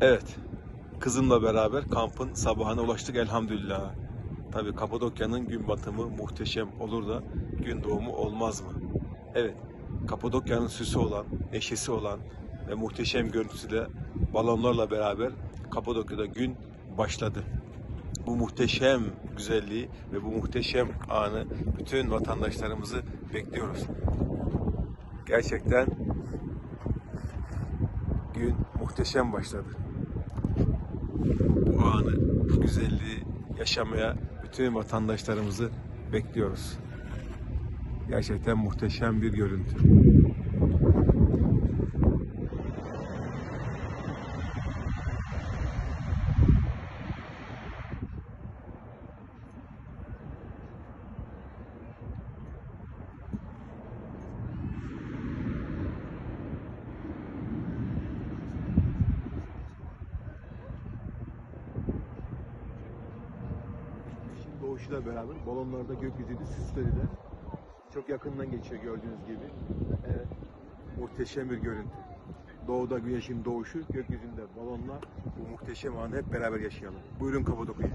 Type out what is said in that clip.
Evet, kızımla beraber kampın sabahına ulaştık elhamdülillah. Tabii Kapadokya'nın gün batımı muhteşem olur da gün doğumu olmaz mı? Evet, Kapadokya'nın süsü olan, neşesi olan ve muhteşem görüntüsüyle balonlarla beraber Kapadokya'da gün başladı. Bu muhteşem güzelliği ve bu muhteşem anı bütün vatandaşlarımızı bekliyoruz. Gerçekten gün muhteşem başladı. Bu anı, bu güzelliği yaşamaya bütün vatandaşlarımızı bekliyoruz. Gerçekten muhteşem bir görüntü. Doğuşuyla beraber balonlarda gökyüzünü süslediler. Çok yakından geçiyor gördüğünüz gibi. Evet. Muhteşem bir görüntü. Doğuda güneşin doğuşu, gökyüzünde balonlar. Bu muhteşem anı hep beraber yaşayalım. Buyurun Kapadokya.